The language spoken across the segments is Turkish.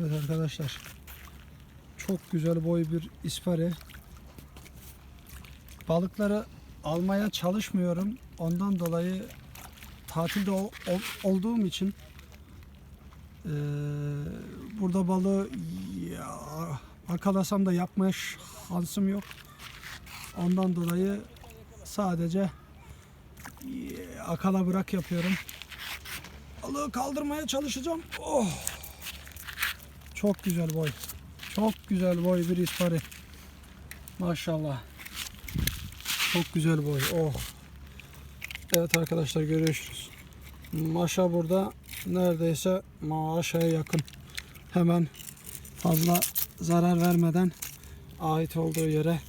Evet arkadaşlar. Çok güzel boy bir ispari. Balıkları almaya çalışmıyorum. Ondan dolayı tatilde ol- ol- olduğum için eee, burada balığı ya, akalasam da yapmaya şansım yok. Ondan dolayı sadece akala bırak yapıyorum. Balığı kaldırmaya çalışacağım. Oh! Çok güzel boy. Çok güzel boy bir ispari. Maşallah. Çok güzel boy. Oh. Evet arkadaşlar görüşürüz. Maşa burada neredeyse maşaya yakın. Hemen fazla zarar vermeden ait olduğu yere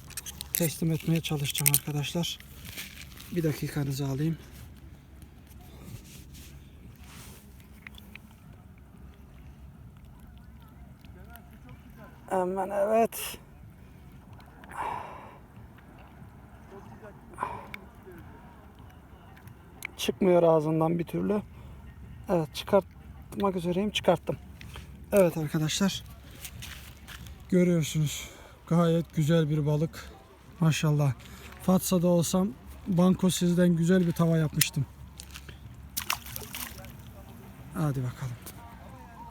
teslim etmeye çalışacağım arkadaşlar. Bir dakikanızı alayım. Hemen evet. Çıkmıyor ağzından bir türlü. Evet çıkartmak üzereyim çıkarttım. Evet arkadaşlar. Görüyorsunuz. Gayet güzel bir balık. Maşallah. Fatsa'da olsam banko sizden güzel bir tava yapmıştım. Hadi bakalım.